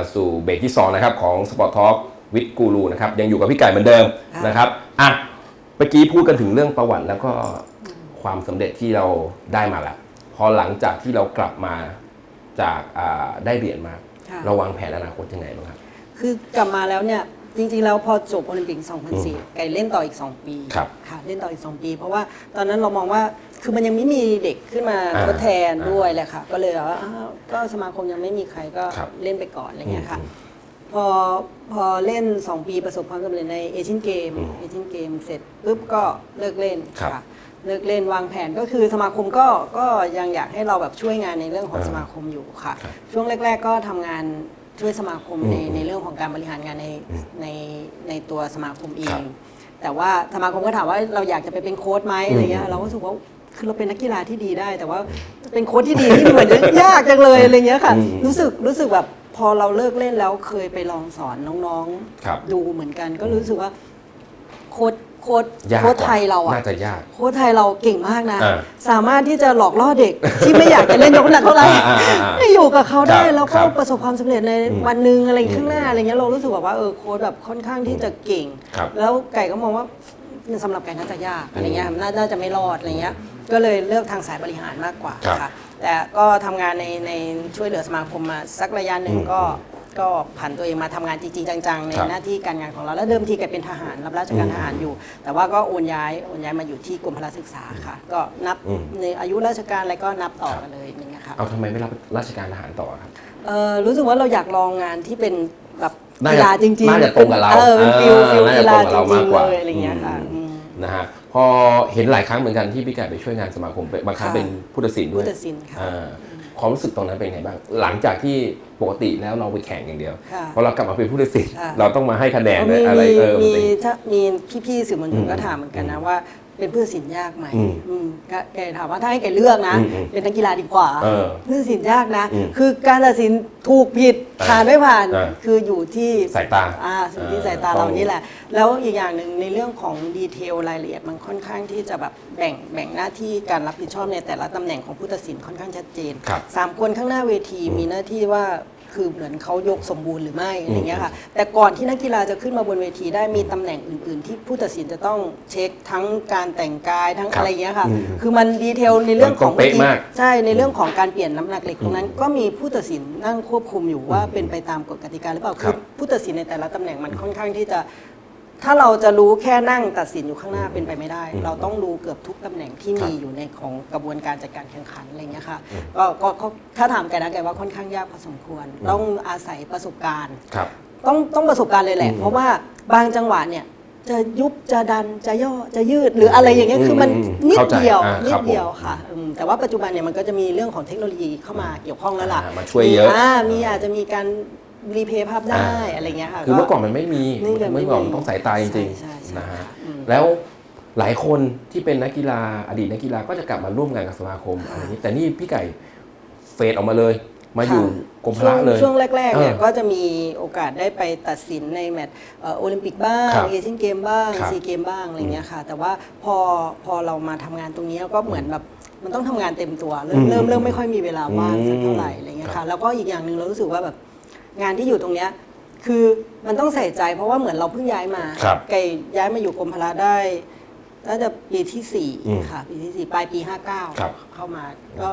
กลับมาสู่เบรกที่2นะครับของ Sport Talk วิดกูรูนะครับยังอยู่กับพี่ไก่เหมือนเดิมค่ะนะครับอะเมื่อกี้พูดกันถึงเรื่องประวัติแล้วก็ความสำเร็จที่เราได้มาแล้ว พอหลังจากที่เรากลับมาจากอ่าได้เหรียญมาค่ะเราวางแผนอนาคตยังไงบ้างครับคือกลับมาแล้วเนี่ย จริงๆ แล้วพอจบโอลิมปิก 2004 ไก่เล่นต่ออีก 2 ปีครับค่ะเล่นต่ออีก 2 ปี เพราะว่าตอนนั้นเรามองว่าคือมันยังไม่มีเด็กขึ้นมาอ่าทดแทนด้วยแหละค่ะ ก็เลยแบบว่าอ้าวก็สมาคมยังไม่มีใครก็ครับ เล่นไปก่อนอะไรเงี้ยค่ะอืมพอพอเล่น 2 ปีประสบความสำเร็จในเอเชียนเกมอืมเอเชียนเกมเสร็จปุ๊บก็เลิกเล่นครับค่ะเลิกเล่นวางแผนก็คือสมาคมก็ก็ยังอยากให้เราแบบช่วยงานในเรื่องของอ่าสมาคมอยู่ค่ะ ครับช่วงแรก ๆ ก็ทำงาน ช่วยสมาคมในอืมในเรื่องของการบริหารงานในอืมในในตัวสมาคมเอครังบแต่ว่าสมาคมก็ถามว่าเราอยากจะไปเป็นโค้ชไหมอะไรเงี้ยเราก็รู้สึกว่าคือเราเป็นนักกีฬาที่ดีได้ แต่ว่าจะเป็นโค้ชที่ดีที่เหมือนจะยากจังเลยอะไรเงี้ยค่ะอืมรู้สึกรู้สึกแบบพอเราเลิกเล่นแล้วเคยไปลองสอนน้องครับๆดูเหมือนกัน ก็รู้สึกว่าโค้ช โค้ชยากโค้ชกว่าไทยเราอะน่าจะยาก โค้ชไทยเราเก่งมากนะ อ่าสามารถที่จะหลอกล่อเด็ก ที่ไม่อยากจะเล่นยกน้ำหนักเท่าไหร่อ่าอ่าอ่าให้อยู่กับเขาได้ครับแล้วครัก็บประสบความสำเร็จในอืมวันหนึ่งอะไรอืมข้างหน้าอะไรเงี้ยเรารู้สึกแบบว่าเออโค้ชแบบค่อนข้างที่จะเก่ง ครับแล้วไก่ก็มองว่าสำหรับไก่น่าจะยากอะไรเงี้ยน่าน่าจะไม่รอดอะไรเงี้ยก็เลยเลือกทางสายบริหารมากกว่าครับ ค่ะแต่ก็ทำงานในในช่วยเหลือสมาคมมาสักระยะหนึ่งอืมก็ ก็ผ่านตัวเองมาทำงานจริง ๆ จัง ๆ ในครับหน้าที่การงานของเราแล้วเดิมทีไก่เป็นทหารรับราชการทหารอยู่ แต่ว่าก็โอนย้ายโอนย้ายมาอยู่ที่กรมพละศึกษาค่ะ ก็นับอืม ในอายุราชการอะไรก็นับต่อกันเลยอย่างเงี้ยค่ะ เอาทำไมไม่รับราชการทหารต่อครับ เอ่อรู้สึกว่าเราอยากลองงานที่เป็นแบบน่าจะกีฬาจริงๆน่าจะตรงกับเราเออเป็นฟิลเออฟิลน่าจะกีฬาตรงกับเราจริมากงกๆว่า เลยอะไรเงี้ยค่ะอืมอืม นะฮะพอเห็นหลายครั้งเหมือนกันที่พี่ไก่ไปช่วยงานสมาคมบางครั้งค่ะเป็นผู้ตัดสินด้วยผู้ตัดสินค่ะ อ่า ความรู้สึกตรงนั้นเป็นไงบ้าง หลังจากที่ปกติแล้วเราไปแข่งอย่างเดียวค่ะพอเรากลับมาเป็นผู้ตัดสินค่ะ เราต้องมาให้คะแนนมีอะไรมีเออมันมีเป็น ถ้ามีพี่ๆสื่อมวลชอืนมก็ถามเหมือนกันนะว่า เป็นผู้ตัดสินยากไหมอืมอืมก็แกถามว่าถ้าให้แกเลือกนะ อืมอืมเป็นนักกีฬาดีกว่าเออผู้ตัดสินยากนะ อืมคือการตัดสินถูกผิดเออผ่านไม่ผ่านเออคืออยู่ที่สายตาอ่าสิ่งที่เออสายตาต้เราองนี่แหละ แล้วอีกอย่างหนึ่งในเรื่องของดีเทลรายละเอียดมันค่อนข้างที่จะแบบแบ่งแบ่งหน้าที่การรับผิดชอบในแต่ละตำแหน่งของผู้ตัดสินค่อนข้างชัดเจน ครับ สามคนข้างหน้าเวทีมีหน้าที่ว่า คือเหมือนเขายกสมบูรณ์หรือไม่อะไรเงี้ยค่ะแต่ก่อนที่นักกีฬาจะขึ้นมาบนเวทีได้มีตำแหน่งอื่น ๆ ที่ผู้ตัดสินจะต้องเช็คทั้งการแต่งกายทั้งครับอะไรเงี้ยค่ะอืมคือมันดีเทลในเรื่องของมันต้องเป๊ะมาก ใช่ในเรื่องของการเปลี่ยนน้ำหนักเหล็กตรงนั้น ก็มีผู้ตัดสินนั่งควบคุมอยู่ว่าเป็นไปตามกฎกติกาหรือเปล่าคคืรัอบผู้ตัดสินในแต่ละตำแหน่งมันค่อนข้างที่จะ ถ้าเราจะรู้แค่นั่งตัดสินอยู่ข้างหน้าเป็นไปไม่ได้อืมเราต้องรู้เกือบทุกตำแหน่งที่ครับมีอยู่ในของกระบวนการจัดการแข่งขันอะไรเงี้ยค่ะก็ก็ก็ถ้าถามแกนะแกว่าค่อนข้างยากพอสมควร ต้องอาศัยประสบการณ์ ครับ ต้องต้องประสบการณ์เลยแหละอืมเพราะว่าบางจังหวะเนี่ยจะยุบจะดันจะย่อจะยืดหรืออะไรอย่างเงี้ยอืมคือมันอืมนิดเข้าใจเดียวอ่านิครัดบเดียวผมค่ะอืมแต่ว่าปัจจุบันเนี่ยมันก็จะมีเรื่องของเทคโนโลยีเข้ามาเกี่ยวข้องแล้วล่ะอ่ามาช่วยเยอะ มีมีอาจจะมีการ รีเพย์ภาพได้อ่าอะไรเงี้ยค่ะคือเมื่อก่อนมันไม่มีนี่ก็ไม่มีเมื่อก่อนมันต้องสายตาจริงใช่ใช่ๆนะฮะค่ะอืมแล้วหลายคนที่เป็นนักกีฬาอดีตนักกีฬาก็จะกลับมาร่วมงานกับสมาคมค่ะอะไรนี้ แต่นี่พี่ไก่เฟดออกมาเลย มาอยู่ค่ะกรมพละเลยช่วงแรกๆเนี่ยเออก็จะมีโอกาสได้ไปตัดสินในแมตช์เอ่อโอลิมปิกบ้างครับเอเชียนเกมบ้างครับซีเกมบ้างอะไรเงี้ยค่ะ แต่ว่าพอพอเรามาทำงานตรงนี้ก็เหมือนแบบมันต้องทำงานเต็มตัว เริ่มอืมเริ่มเริ่มไม่ค่อยมีเวลาว่างสักเท่าไหร่อืมอะไรเงี้ยครัค่ะบแล้วก็อีกอย่างหนึ่งเรารู้สึกว่าแบบ งานที่อยู่ตรงเนี้ยคือมันต้องใส่ใจเพราะว่าเหมือนเราเพิ่งย้ายมาครับไก่ย้ายมาอยู่กรมพละได้น่าจะปีที่สี่อืมค่ะปีที่สี่ปลายปีห้าเก้าครับ เข้ามาก็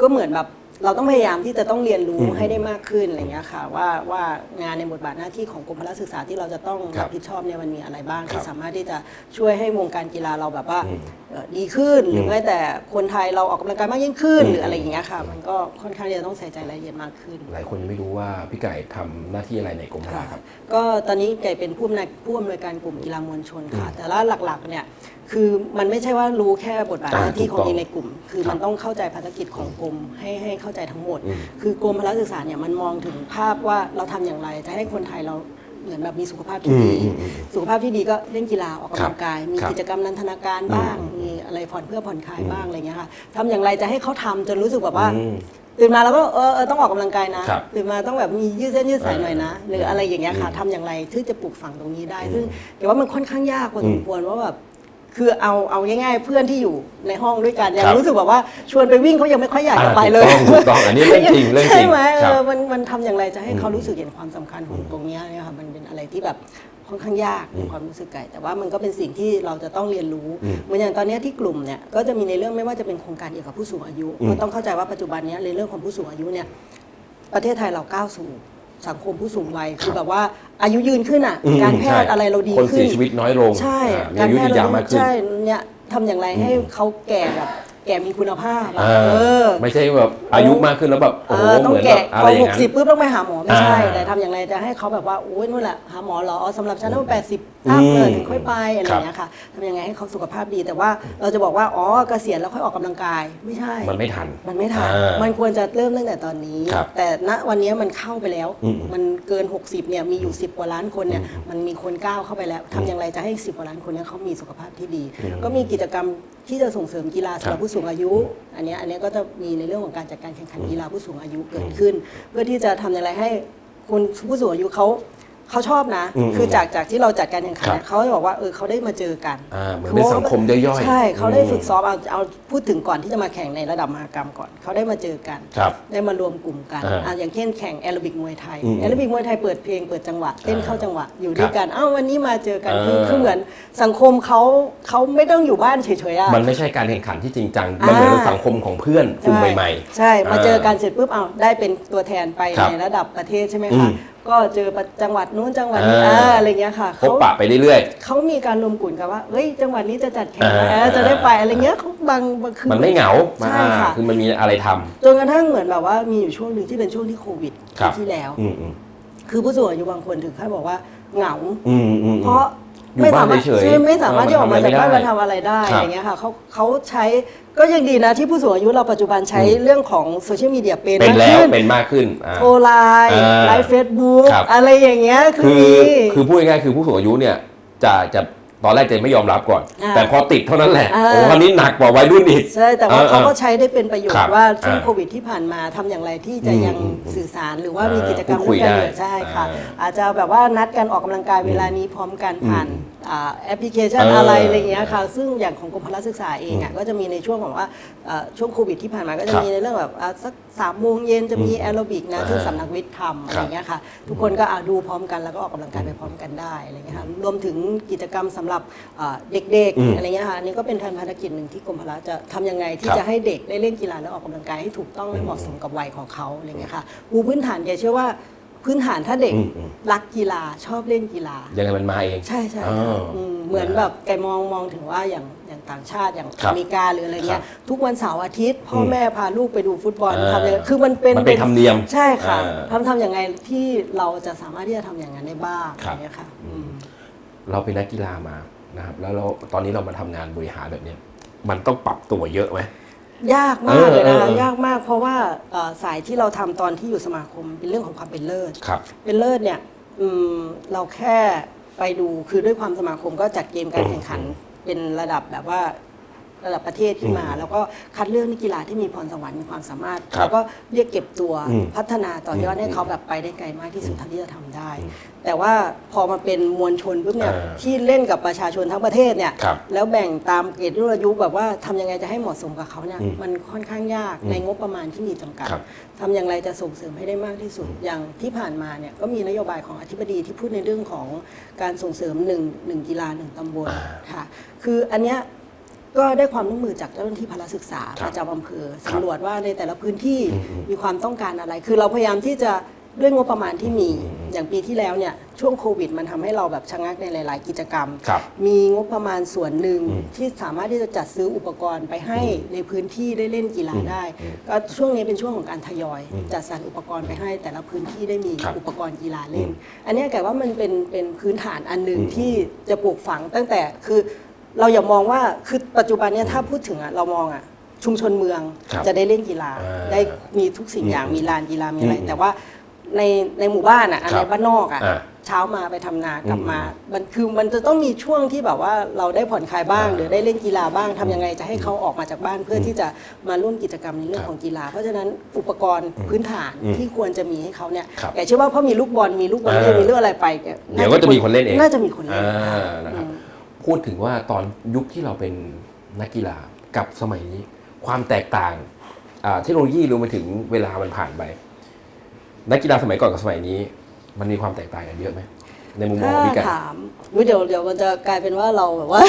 ก็เหมือนแบบ เราต้องพยายามที่จะต้องเรียนรู้อืมให้ได้มากขึ้นอะไรเงี้ยค่ะว่าว่างานในบทบาทหน้าที่ของกรมพละศึกษาที่เราจะต้องครัรับบผิดชอบเนี่ยมันมีอะไรบ้างครับที่สามารถที่จะช่วยให้วงการกีฬาเราแบบว่าอืมเอ่อดีขึ้น หรืออมแม้แต่คนไทยเราออกกำลังกายมากยิ่งขึ้นอืมหรืออะไรอย่างเงี้ยค่ะ มันก็ค่อนข้างที่จะต้องใส่ใจรายละเอียดมากขึ้น หลายคนยังไม่รู้ว่าพี่ไก่ทำหน้าที่อะไรในกรมพละครับก็ตอนนี้ไก่เป็นผู้อำนวยผู้อำนวยการกลุ่มกีฬามวลชนค่ะ แต่ละหลักๆเนี่ย คือมันไม่ใช่ว่ารู้แค่บทบาทอ่าหน้าที่ขอถูงกต้องเองในกลุ่ม คือครับมันต้องเข้าใจภารกิจของกรมให้ให้เข้าใจทั้งหมดอืมคือกรมพละศึกษาเนี่ยมันมองถึงภาพว่าเราทำอย่างไรจะให้คนไทยเราเหมือนแบบมีสุขภาพที่ดีอืมอืมอืมสุขภาพที่ดีก็เล่นกีฬาออกกำลังกาย มีครับกิจกรรมนันทนาการบ้างอืมมีอะไรผ่อนเพื่อผ่อนคลายบ้างอะไรเงี้ยค่ะทำอย่างไรจะให้เขาทำจนรู้สึกแบบว่าอืมตื่นมาแล้วก็เออเออต้องออกกำลังกายนะครับตื่นมาต้องแบบมียืดเส้นยืดสายหน่อยนะ หรืออะไรอย่างเงี้ยค่ะอืมทำอย่างไรที่จะปลูกฝังตรงนี้ได้อืมซึ่งเดี๋ยวว่ามันค่อนข้างยากพอสมควรว่าแบบ คือเอาเอาง่ายๆ เพื่อนที่อยู่ในห้องด้วยกันยังครับรู้สึกแบบว่าชวนไปวิ่งเขายังไม่ค่อยอยากจะไปเลยอ่าถูกต้องถูกต้องอันนี้เรื่องจริงเรื่องจริงใช่ไหมเอครับ อมันมันทำอย่างไรจะให้เขารู้สึกเห็นความสำคัญของตรงเนี้ยเนี่ยค่ะมันเป็นอะไรที่แบบค่อนข้างยากในความรู้สึกไก่แต่ว่ามันก็เป็นสิ่งที่เราจะต้องเรียนรู้อืมเหมือนอย่างตอนเนี้ยที่กลุ่มเนี่ยก็จะมีในเรื่องไม่ว่าจะเป็นโครงการเกี่ยวกับผู้สูงอายุอืมก็ต้องเข้าใจว่าปัจจุบันเนี้ยในเรื่องของผู้สูงอายุเนี่ย ประเทศไทยเราก้าวสู่ สังคมผู้สูงวัยคือแบบว่าอายุยืนขึ้นอะ อืมการแพทย์ใช่อะไรเราดีคนขึ้นเสียชีวิตน้อยลงใช่ อ่ามีอายุยืนยาวมากขึ้น ใช่เนี่ยทำอย่างไรให้เขาแก่แบบ แก่มีคุณภาพอะอ่าเออไม่ใช่แบบอายุมากขึ้นแล้วแบบโอ้โหเออต้อเหงมือนแบแก่บอะพไรออย่าหงกนั้น สิบปุ๊บต้องไปหาหมอไม่ใช่ อ่าแต่ทำอย่างไรจะให้เขาแบบว่าโอ้ยนู่นแหละหาหมอเหรออ๋อสำหรับฉันต้องแปดสิบอัพเลยถึงค่อยไปอะไรอย่างเงี้ยค่ะทำยังไงให้เขาสุขภาพดี แต่ว่าเราจะบอกว่าอ๋อเกษียณแล้วค่อยออกกำลังกายไม่ใช่ มันไม่ทันมันไม่ทันอ่ามันควรจะเริ่มตั้งแต่ตอนนี้ ครับแต่ณวันนี้มันเข้าไปแล้ว อืมมันเกิน 60เนี่ยมีอยู่ 10 กว่าล้านคนเนี่ยมันมีคนก้าวเข้าไปแล้วทำอย่างไรจะให้ 10 กว่าล้านคนเนี่ยเขามีสุขภาพที่ดี ก็มีกิจกรรมที่จะส่งเสริมกีฬาสำหรับผู้สูงอายุ อันเนี้ยอันเนี้ยก็จะมีในเรื่องของการจัดการแข่งขันกีฬาผู้สูงอายุเกิดขึ้น เพื่อที่จะทำอย่างไรให้คนผู้สูงอายุเขา เขาชอบนะ อืมคือจากจากที่เราจัดการแข่งขันครับเนี่ยเขาจะบอกว่าเออเขาได้มาเจอกันอ่าเหมือนเป็นสังคมย่อยๆใช่เขาได้อืมฝึกซ้อมเอาเอาพูดถึงก่อนที่จะมาแข่งในระดับมหากรรมก่อนเขาได้มาเจอกัน ครับได้มารวมกลุ่มกันอ่าอะอย่างเช่นแข่งแอโรบิกมวยไทยอืมแอโรบิกมวยไทยเปิดเพลงเปิดจังหวะเต้นอ่าเข้าจังหวะอยู่ด้วยกันอ้าววันนี้มาเจอกันคือเออ คือเหมือนสังคมเขาเขาไม่ต้องอยู่บ้านเฉยๆอะ มันไม่ใช่การแข่งขันที่จริงจัง มันเหมือนเป็นสังคมของเพื่อนกลุ่มใหม่ๆใช่ มาเจอกันเสร็จปุ๊บเอาได้เป็นตัวแทนไปครับในระดับประเทศใช่ไหมอืคะม ก็เจอจังหวัดนู้นจังหวัดนี้อ่าอ่าอะไรเงี้ยค่ะพบปะไปเรื่อยเขามีการรวมกลุ่มกันว่าเฮ้ยจังหวัดนี้จะจัดแข่งอ่าเออจะได้ไปอะไรเงี้ยเขาบางบางคือๆมันไม่เหงาใช่ค่ะอ่าคือมันมีอะไรทำจนกระทั่งเหมือนแบบว่ามีอยู่ช่วงหนึ่งที่เป็นช่วงที่โควิดครับที่แล้วอืมอืมคือผู้สูงอายุบางคนถึงขั้นบอกว่าเหงาอืมอืมเพราะ อยู่ไม่บ้าสานมารถเฉยๆใช่ไม่สามารถที่ออกมาจากบ้านเออมามันทำทำอะไรอะไรได้ครับอะไรเงี้ยค่ะเขาเขาใช้ก็ยังดีนะที่ผู้สูงอายุเราปัจจุบันใช้เรื่องของโซเชียลมีเดียเป็นเป็นมากแล้วขึ้นเป็นมากขึ้นอ่าโทรไลน์อ่าไลฟ์เฟซบุ๊กครับอะไรอย่างเงี้ยคือคือมีคือพูดง่ายๆคือผู้สูงอายุเนี่ยจะจะ ตอนแรกจะไม่ยอมรับก่อน อ่าแต่พอติดเท่านั้นแหละอ่า โอ้คราวนี้หนักกว่าวัยรุ่นอีก ใช่แต่ว่าเออเขาก็ใช้ได้เป็นประโยชครัน์บว่าช่วงอ่าโควิดที่ผ่านมาทำอย่างไรที่จะอืมยังอืมสื่อสารหรือว่าอ่ามีมีกิจกรรมพูดคุยร่วมกันได้อยู่ใช่ค่ะ อ่าอาจจะแบบว่านัดกันออกกำลังกายเวลานี้พร้อมกันผ่านอ่า แอปพลิเคชันเออออะไรอะไรอย่างเงี้ยค่ะซึ่งอย่างของกรมพละศึกษาเองอะก็จะมีในช่วงของว่าเอ่อช่วงโควิดที่ผ่านมาก็จะครับมีในเรื่องแบบอ่าสักสามโมงเย็นจะมีอืมแอโรบิกนะอ่าที่สำนักวิทย์ทำอะไรอย่างเงี้ยค่ะทุกคนก็อ่าดูพร้อมกันแล้วก็ออกกำลังกายไปพร้อมกันได้อะไรอย่างเงี้ยค่ะรวมถึงกิจกรรมสำหรับอ่าเด็กอืมๆอะไรเงี้ยค่ะอันนี้ก็เป็นภารกิจหนึ่งที่กรมพละจะทำยังไงที่ครับ จะให้เด็กได้เล่นกีฬาและออกกำลังกายให้ถูกต้องและเหมาะสมกับวัยของเขาอะไรเงี้ยค่ะปูพื้นฐานแกเชื่อว่า พื้นฐานถ้าเด็กอืมอืมรักกีฬาชอบเล่นกีฬายังไงมันมาเองใช่ใช่อ๋อค่ะอืมเหมือนนะฮะแบบแกมองมองถึงว่าอย่างอย่างต่างชาติอย่างครับอเมริกาหรืออะไรเงี้คยรับทุกวันเสาร์อาทิตย์ พ่ออมแม่พาลูกไปดูฟุตบอลอ่าทำอย่างคือมันเป็นมันเป็นธรรมเนียมใช่ค่ะอ่าทำทำอย่างไงที่เราจะสามารถที่จะทำอย่างนั้นได้บ้างครับอย่างเงี้ยค่ะอืมเราเป็นนักกีฬามานะครับแล้วเราตอนนี้เรามาทำงานบริหารแบบเนี้ยมันต้องปรับตัวเยอะไหม ยากมากเลยนะคะเออเออเออยากมากเพราะว่าเอ่อสายที่เราทำตอนที่อยู่สมาคมเป็นเรื่องของความเป็นเลิศครับ เป็นเลิศเนี่ยอืมเราแค่ไปดูคือด้วยความสมาคมก็จัดเกมการแข่งขัน เป็นระดับแบบว่า ระดับประเทศขึ้นมาอืมแล้วก็คัดเลือกนักกีฬาที่มีพรสวรรค์มีความสามารถ ครับแล้วก็เรียกเก็บตัวอืมพัฒนาต่อยอดอืมให้เขาแบบไปได้ไกลมากที่สุดเท่าที่จะทำได้อืมแต่ว่าพอมาเป็นมวลชนปุ๊บเนี่ยอ่าที่เล่นกับประชาชนทั้งประเทศเนี่ยครับแล้วแบ่งตามเกรดรุ่นอายุแบบว่าทำยังไงจะให้เหมาะสมกับเขาเนี่ยอืมมันค่อนข้างยากอืมในงบประมาณที่มีจำกัด ครับ ทำอย่างไรจะส่งเสริมให้ได้มากที่สุด อย่างที่ผ่านมาเนี่ยก็มีนโยบายของอธิบดีที่พูดในเรื่องของการส่งเสริมหนึ่งหนึ่งกีฬาหนึ่งตำบลอ่าค่ะ คืออันเนี้ย ก็ได้ความร่วมมือจากเจ้าหน้าที่พละศึกษาครับประจำอำเภอครับสำรวจว่าในแต่ละพื้นที่อืมอืมมีความต้องการอะไร คือเราพยายามที่จะด้วยงบประมาณที่มีอืมอืมอย่างปีที่แล้วเนี่ยช่วงโควิด มันทำให้เราแบบชะงักในหลาย ๆ กิจกรรม ครับมีงบประมาณส่วนหนึ่งอืมที่สามารถที่จะจัดซื้ออุปกรณ์ไปให้ในพื้นที่ได้เล่นกีฬาอืมได้ อืมก็ช่วงนี้เป็นช่วงของการทยอย อืมจัดสรรอุปกรณ์ไปให้ แต่ละพื้นที่ได้มีครับอุปกรณ์กีฬาเล่นอืมอันเนี้ยแกว่ามันเป็นเป็นพื้นฐานอันหนึ่งอืม ที่จะปลูกฝังตั้งแต่คือ เราอย่ามองว่าคือปัจจุบันเนี้ยถ้าพูดถึงอะเรามองอะชุมชนเมืองครับจะได้เล่นกีฬา อ่าได้มีทุกสิ่งอย่างอืมมีลานกีฬามีอะไร อืมแต่ว่าในในหมู่บ้านอะครัในบบ้านนอกอะอ่าเช้ามาไปทำนากลับมาอืมมันคือมันจะต้องมีช่วงที่แบบว่าเราได้ผ่อนคลายบ้าง อ่าหรือได้เล่นกีฬาบ้างทำยังไงจะให้เขาออกมาจากบ้านเพื่อที่จะมาร่วมกิจกรรมในเรื่อคงรับของกีฬา เพราะฉะนั้นอุปกรณ์พื้นฐานอืมที่ควรจะมีให้เขาเนี่ยครับแกเชื่อว่าเพราะมีลูกบอลมีลูกบอลเล่นอ่ามีมีเรื่องอะไรไปแกเดี๋ยวก็จะมีคนเล่นเอง น่าจะมีคนเล่น อ่านะครับ พูดถึงว่าตอนยุคที่เราเป็นนักกีฬากับสมัยนี้ ความแตกต่างเทคโนโลยีรวมไปถึงเวลามันผ่านไป นักกีฬาสมัยก่อนกับสมัยนี้ มันมีความแตกต่างกันเยอะไหม ในมุมมองถ้าของพี่ไก่ ถามอุ๊ยเดี๋ยวเดี๋ยวมันจะกลายเป็นว่าเราแบบว่า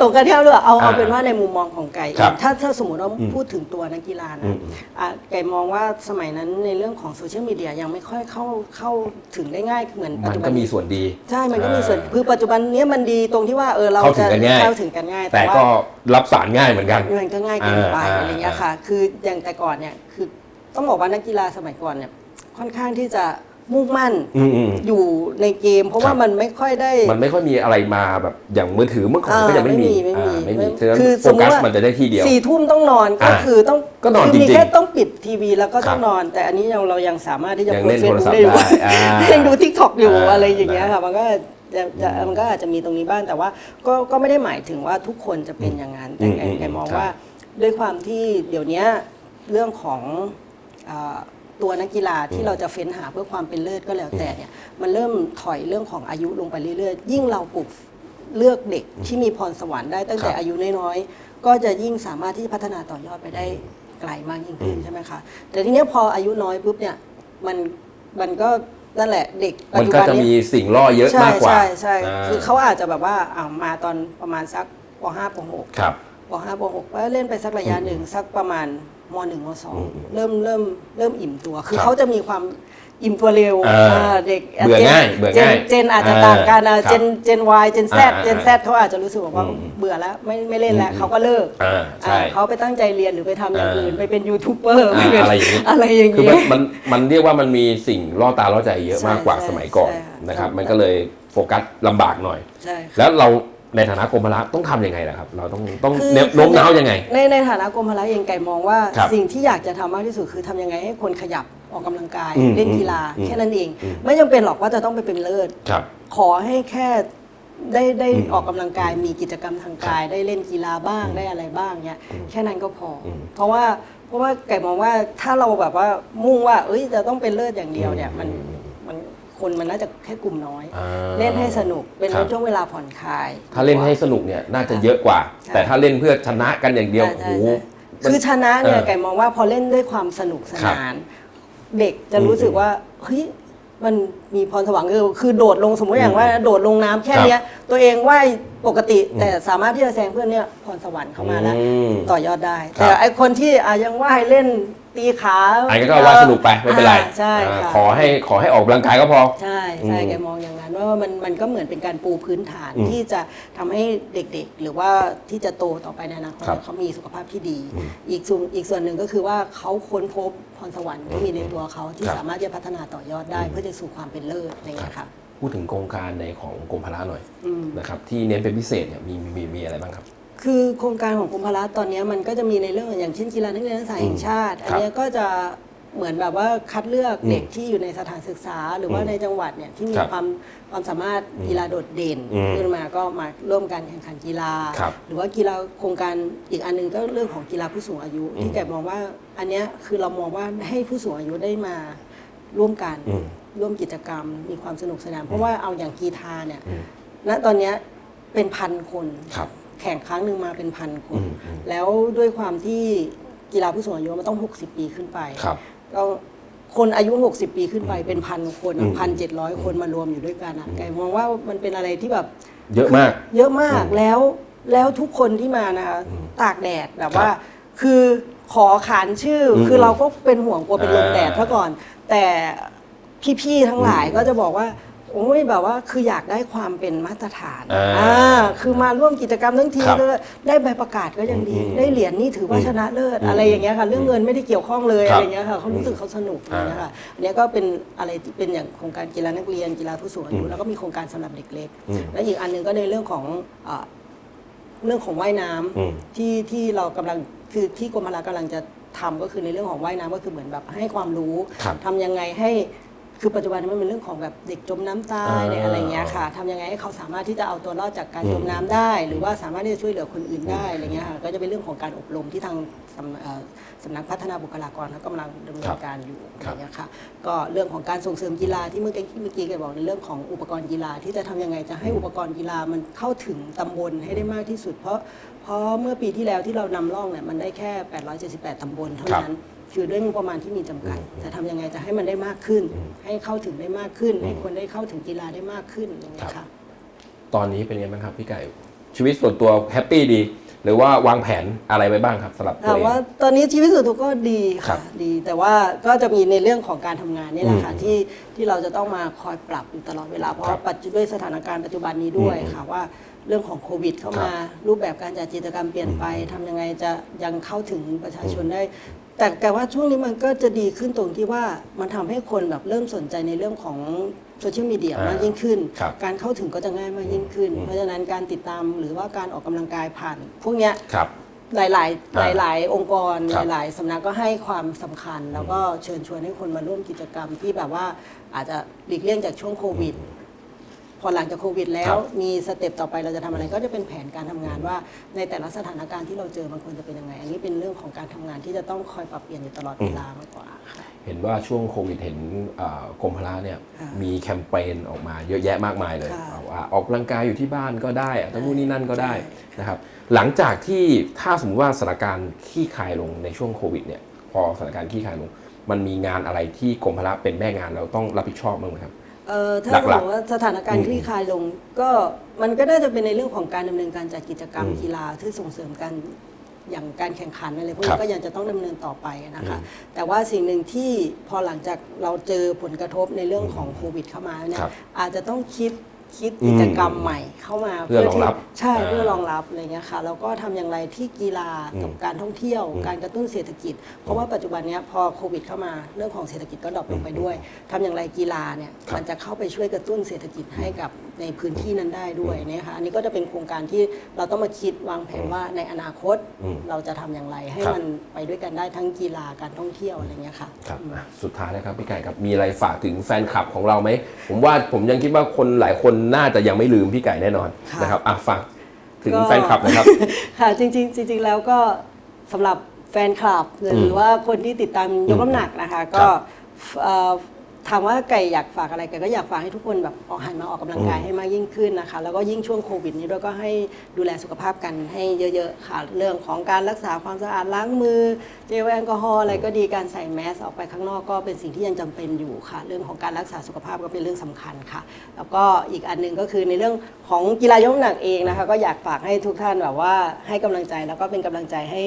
ตรงกันแทบเลยเอาเอาอ่าเป็นว่าในมุมมองของไก่ครับถ้าถ้าสมมติว่าอืมพูดถึงตัวนักกีฬาอืนะมอืมอะไก่มองว่าสมัยนั้นในเรื่องของโซเชียลมีเดียยังไม่ค่อยเข้าเข้าถึงได้ง่ายเหมือนปัจมันจุบัก็นมีนี้ส่วนดี ใช่มันก็มีส่วนอ่าคือปัจจุบันเนี้ยมันดีตรงที่ว่าเออเราเข้าถึจะงกันง่าย เข้าถึงกันง่าย แต่ว่าก็รับสารง่ายเหมือนกัน มันก็ง่ายเกินไปอ่าอะไรเงี้ยค่ะ คืออย่างแต่ก่อนเนี่ย คือต้องบอกว่านักกีฬาสมัยก่อนเนี่ย ค่อนข้างที่จะ มุ่งมั่นอืมอืม อยู่ในเกม เพราะครัว่าบมันไม่ค่อยได้ มันไม่ค่อยมีอะไรมาแบบอย่างมือถือเมื่อก่อนอ่าก็ยังไม่มีไม่มีอ่าไม่ไม่มีมีฉะนั้นคือโฟสมมุติกัสว่ามันจะได้ที่เดียว สี่ทุ่มต้องนอนก็อ่าคือต้องก็นอนคืมีจริงๆแค่ต้องปิดทีวีแล้วก็ต้องครับนอน แต่อันนี้ยังเรายังสามารถที่จะยังเปิเล่ดนเฟซโทรบุ๊ศักพท์ได้อยู่ได้อ่ายังดูทิกตอกอยู่อ่าอะไรอย่างเงี้ยได้ค่ะมันก็จะจะมันก็อาจจะมีตรงนี้บ้างแต่ว่าก็ก็ไม่ได้หมายถึงว่าทุกคนจะเป็นอย่างนั้นแต่ไก่อืมไก่มองครับ ว่า ด้วยความที่เดี๋ยวเนี้ยเรื่องของอ่า ตัวนักกีฬาที่เราจะเฟ้นหาเพื่อความเป็นเลิศก็แล้วแต่เนี่ยมันเริ่มถอยเรื่องของอายุลงไปเรื่อยๆ ยิ่งเราปลูกเลือกเด็กที่มีพรสวรรค์ได้ตั้งแต่ครับอายุน้อยๆก็จะยิ่งสามารถที่จะพัฒนาต่อยอดไปได้ไกลมากยิ่งขึ้นอืมใช่ไหมคะแต่ทีเนี้ยพออายุน้อยปุ๊บเนี่ยมันมันก็นั่นแหละเด็กปัมัจนจุก็บันจะเนี้มียสิ่งล่อเยอะใช่มากกว่าใช่ใช่าคือเขาอาจจะแบบว่าอ่ามาตอนประมาณสักป .5 ป .6 ครับ ป .5 ป .6 ก็เล่นไปสักระยะหนึ่งสักประมาณม .1 มอืม .2 เริ่มเริ่มเริ่มอิ่มตัว คือครับเขาจะมีความอิ่มตัวเร็วอ่าอ่าเด็กเบื่อง่ายเบื่อง่ายจนเจนอาจจะต่างกันอะครับเจนเจน Y เจน Z อ่าเจน Z เขาอาจจะรู้สึกว่าอืมเบื่อแล้วไม่ไม่เล่นแล้วอืมเขาก็เลิกอ่าใช่อ่าเขาไปตั้งใจเรียนหรือไปทำอย่างอ่าอื่นไปเป็นยูทูบเบอร์อ่าไปเป็นอะไรอย่างนี้อะไรอย่างคือเงี้มันยมันมันเรียกว่ามันมีสิ่งล่อตาล่อใจเยอะใช่มากกว่าใช่สมัยก่อนใช่ค่ะนะครับใช่มันก็เลยโฟกัสลำบากหน่อยใช่ค่ะแล้วเรา ในฐานะกรมพละต้องทำยังไงล่ะครับ เราต้องต้องคือเนบโน้มน้าวยังไง ในในฐานะกรมพละเองไก่มองว่า ครับสิ่งที่อยากจะทำมากที่สุดคือทำยังไงให้คนขยับออกกำลังกายอืมเล่นกีฬาอืมแค่นั้นเอง อืม ไม่จำเป็นหรอกว่าจะต้องไปเป็นเลิศ ครับ ขอให้แค่ได้ได้อืมออกกำลังกายมีกิจกรรมทางกาย ได้เล่นกีฬาบ้างได้อะไรบ้างเนี้ยแค่นั้นก็พออมเพราะว่าเพราะว่าไก่มองว่าถ้าเราแบบว่ามุ่งว่า เอ้ยจะต้องเป็นเลิศอย่างเดียวเนี่ยอืมมันมัน คนมันน่าจะแค่กลุ่มน้อย อ่าเล่นให้สนุกเป็นครับ ช่วงเวลาผ่อนคลาย ถ้าเล่นให้สนุกเนี่ยน่าจะเยอะกว่า ใช่ แต่ถ้าเล่นเพื่อชนะกันอย่างเดียวใช่โอ้โห ใช่คือชนะเนี่ยเออไก่มองว่าพอเล่นด้วยความสนุกสนาน เด็กจะรู้สึกว่าเฮ้ยมันมีพรสวรรค์คือคือโดดลงสมมติอย่างว่า โดดลงน้ำแค่เนี้ย ตัวเองว่ายปกติแต่สามารถที่จะแซงเพื่อนเนี่ยพรสวรรค์เข้ามาแล้ว อืมต่อยอดได้ครับแต่ไอคนที่อะยังว่ายเล่น ตีขาอันนี้ก็ว่าสนุกไปไม่เป็นไรอ่าใช่อ่าค่ะขอให้ขอให้ออกกำลังกายก็พอ ใช่ใช่อืมแกมองอย่างนั้นว่ามันมันก็เหมือนเป็นการปูพื้นฐานอืมที่จะทำให้เด็กๆ หรือว่าที่จะโตต่อไปในอนาคตครับเขามีสุขภาพที่ดี อีกส่วนอีกส่วนหนึ่งก็คือว่าเขาค้นพบพรสวรรค์ที่มีในตัวเขาที่ครับ สามารถจะพัฒนาต่อยอดได้เพื่อจะสู่ความเป็นเลิศอะไรอย่างเงี้ยค่ะ พูดถึงโครงการในของกรมพละหน่อยอืม นะครับที่เน้นเป็นพิเศษเนี่ยมีมีมีมีอะไรบ้างครับ คือโครงการของกรมพละตอนนี้มันก็จะมีในเรื่องอย่างเช่นกีฬานักเรียนนักศึกษาแห่งชาติครับอันเนี้ยก็จะเหมือนแบบว่าคัดเลือกอืมเด็กที่อยู่ในสถานศึกษา หรือว่าอืมในจังหวัดเนี่ยที่มีครับความความสามารถกีฬาโดดเด่นอืมขึ้นมาก็มาร่วมกันแข่งขันกีฬาครับหรือว่ากีฬาโครงการอีกอันหนึงก็เรื่องของกีฬาผู้สูงอายุอืมที่แกมองว่าอันเนี้ยคือเรามองว่าให้ผู้สูงอายุได้มาร่วมกันอืมร่วมกิจกรรม มีความสนุกสนานเพราะว่าเอาอย่างกีฬาเนี่ยอืมณตอนเนี้ยเป็นพันคนครับ แข่งครั้งหนึ่งมาเป็นพันคนอืมอืมแล้วด้วยความที่กีฬาผู้สูงอายุมันต้อง 60 ปีขึ้นไปครับก็คนอายุ 60 ปีขึ้นไปเป็นพันคนอืมพันเจ็ดร้อยคนมารวมอยู่ด้วยกันอะไก่มองว่ามันเป็นอะไรที่แบบ เยอะมาก เยอะมากอืมแล้วแล้วทุกคนที่มานะคะอืมตากแดดแบบครับว่า คือขอขานชื่ออมคือเราก็เป็นห่วงกลัวเป็นลมอ่าแดดซะก่อน แต่พี่ๆทั้งหลายอืมก็จะบอกว่า โอ้ยแบบว่าคืออยากได้ความเป็นมาตรฐานอ่าอ่าคือมาร่วมกิจกรรมทั้งทีครับก็ได้ใบประกาศก็ยังดี อืมได้เหรียญนี่ถือว่าอืมชนะเลิศอืมอะไรอย่างเงี้ยค่ะ เรื่องเงินไม่ได้เกี่ยวข้องเลยครัอะบไรเงี้ยค่ะเขารู้สึกเขาสนุกอะไรเงี้ยค่ะอันเนี้ยก็เป็นอะไรที่เป็นอย่างโครงการกีฬานักเรียนกีฬาผู้สูงอายุอืมแล้วก็มีโครงการสำหรับเด็กเล็ก อืมและอีกอันหนึ่งก็ในเรื่องของเอ่อเรื่องของว่ายน้ำอืม ที่ที่เรากำลังคือที่กรมพละกำลังจะทำก็คือในเรื่องของว่ายน้ำก็คือเหมือนแบบให้ความรู้ ครับ ทำยังไงให้ คือปัจจุบันนี้มันเป็นเรื่องของแบบเด็กจมน้ำตายอ่าเด็กอะไรอย่างเงี้ยค่ะทำยังไงให้เขาสามารถที่จะเอาตัวรอดจากการจมน้ำได้ หรือว่าสามารถที่จะช่วยเหลือคนอื่นได้อะไรเงี้ยค่ะก็จะเป็นเรื่องของการอบรมที่ทางสำเอ่อสำนักพัฒนาบุคลากรเขากำลังดำเนิครันบการอยู่อะครัไรบเงี้ยค่ะก็เรื่องของการส่งเสริมกีฬาที่เมื่อกี้เมื่อกี้แกบอกในเรื่องของอุปกรณ์กีฬาที่จะทำยังไงจะให้อุปกรณ์กีฬามันเข้าถึงตำบลให้ได้มากที่สุด เพราะเพราะเมื่อปีที่แล้วที่เรานำร่องเนี่ยมันได้แค่ 878ตำบลเท่านั้น คือด้วยงบประมาณที่มีจำกัด จะทำยังไงจะให้มันได้มากขึ้น ให้เข้าถึงได้มากขึ้น ให้คนได้เข้าถึงกีฬาได้มากขึ้นอย่างเงี้ยค่ะตอนนี้เป็นยังไงบ้างครับพี่ไก่ ชีวิตส่วนตัวแฮปปี้ดี หรือว่าวางแผนอะไรไปบ้างครับสำหรับตัวถามเองว่าตอนนี้ชีวิตส่วนตัวก็ดีครัค่ะบดีแต่ว่าก็จะมีในเรื่องของการทำงานนี่แหละค่ะอืมที่ที่เราจะต้องมาคอยปรับอยู่ตลอดเวลาเพราะครับปัจจุด้วยสถานการณ์ปัจจุบันนี้ด้วยอืมค่ะว่า เรื่องของโควิดเข้ามา รูปแบบการจัดกิจกรรมเปลี่ยนไปทำยังไงจะยังเข้าถึงประชาชนได้ แต่แต่ว่าช่วงนี้มันก็จะดีขึ้นตรงที่ว่ามันทำให้คนแบบเริ่มสนใจในเรื่องของโซเชียลมีเดียอ่ามมากยิ่งขึ้นครับการเข้าถึงก็จะง่ายมากยิ่งขึ้น เพราะฉะนั้นการติดตามหรือว่าการออกกำลังกายผ่าน พวกเนี้ยครับหลายอ่าๆหลายๆองค์กรครับหลายๆสำนักก็ให้ความสำคัญ แล้วก็เชิญชวนให้คนมาร่วมกิจกรรมที่แบบว่าอาจจะหลีกเลี่ยงจากช่วงโควิดพ อหลังจากโควิดแล้ครัวบมีสเต็ปต่อไปเราจะทำอะไรก็จะเป็นแผนการทำงานว่า ในแต่ละสถานการณ์ที่เราเจอมันควรจะเป็นยังไง อันนี้เป็นเรื่องของการทำงานที่จะต้องคอยปรับเปลี่ยนอยู่ตลอดเวลามากกว่าค่ะเห็นว่าช่วงโควิดเห็นเอ่อกรมพละเนี่ยค่ะมีแคมเปญออกมาเยอะแยะมากมายเลยค่ะเอาว่าออกกำลังกายอยู่ที่บ้านก็ได้อะทั้งนู่นนี่นั่นก็ได้ใช่นะครับหลังจากที่ถ้าสมมติว่าสถานการณ์ขี้คายลงในช่วงโควิดเนี่ยพอสถานการณ์ขี้คายลง มันมีงานอะไรที่กรมพละเป็นแม่งานเราต้องรับผิดชอบบ้างไหมครับ เออถ้าหลักๆบอกว่าสถานการอืณ์มคลี่คลายลง ก็มันก็น่าจะเป็นในเรื่องของการดำเนินการจัดกิจกรรมอืมกีฬาที่ส่งเสริมกันอย่างการแข่งขันอะไรพวกครันี้บก็ยังจะต้องดำเนินต่อไปนะคะอืมแต่ว่าสิ่งหนึ่งที่พอหลังจากเราเจอผลกระทบในเรื่องของโควิดเข้ามาเนี่ครัยบอาจจะต้องคิด คิดกิจกรรมใหม่เข้ามาเพื่อรองรับที่ใช่อ่าเพื่อรองรับอะไรเงี้ยค่ะแล้วก็ทำอย่างไรที่กีฬากับอืมการท่องเที่ยวอืมการกระตุ้นเศรษฐกิจ เพราะว่าปัจจุบันเนี้ยพอโควิดเข้ามาเรื่องของเศรษฐกิจก็ดรอปลงไปด้วยทำอย่างไรกีฬาเนี่ยครับมันจะเข้าไปช่วยกระตุ้นเศรษฐกิจให้กับ ในพื้นที่นั้นได้ด้วยนะคะอันนี้ก็จะเป็นโครงการที่เราต้องมาคิดวางแผนว่าในอนาคตอืมเราจะทำอย่างไร ให้ครับมันไปด้วยกันได้ทั้งกีฬาการท่องเที่ยวอะไรเงี้ยค่ะครับอะสุดท้ายนะครับพี่ไก่ครับมีอะไรฝากถึงแฟนคลับของเราไหมผมว่าผมยังคิดว่าคนหลายคนน่าจะยังไม่ลืมพี่ไก่แน่นอนค่ะนะครับอะฝากถึงก็แฟนคลับนะครับค่ะจริงๆจริง ๆ แล้วก็สำหรับแฟนคลับหรือว่าคนที่ติดตามยกน้ำหนักนะคะก็เอ่อ ถามว่าไก่อยากฝากอะไรไก่ก็อยากฝากให้ทุกคนแบบออกหันมาออกกำลังกายให้มากยิ่งขึ้นนะคะ แล้วก็ยิ่งช่วงโควิดนี้ด้วยก็ให้ดูแลสุขภาพกันให้เยอะๆค่ะ เรื่องของการรักษาความสะอาดล้างมือ เจลแอลกอฮอล์อะไรก็ดีการใส่แมสออกไปข้างนอกก็เป็นสิ่งที่ยังจำเป็นอยู่ค่ะ เรื่องของการรักษาสุขภาพก็เป็นเรื่องสำคัญค่ะ แล้วก็อีกอันหนึ่งก็คือในเรื่องของกีฬายกน้ำหนักเองนะคะ ก็อยากฝากให้ทุกท่านแบบว่าให้กำลังใจแล้วก็เป็นกำลังใจให้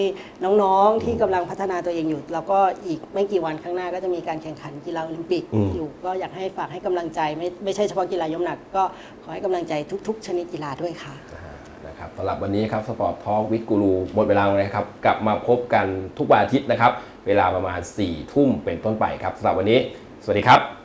น้องๆที่กำลังพัฒนาตัวเองอยู่ แล้วก็อีกไม่กี่วันข้างหน้าก็จะมีการแข่งขันกีฬาโอลิมปิก อืมอยู่ ก็อยากให้ฝากให้กำลังใจไม่ไม่ใช่เฉพาะกีฬายกน้ำหนัก ก็ขอให้กำลังใจทุก ๆ ชนิดกีฬาด้วยค่ะอ่านะครับสำหรับวันนี้ครับสปอร์ตทอล์กวิดกูรูหมดเวลาแล้วนะครับ กลับมาพบกันทุกวันอาทิตย์นะครับ เวลาประมาณ4ี่ทุ่มเป็นต้นไปครับสำหรับวันนี้ สวัสดีครับ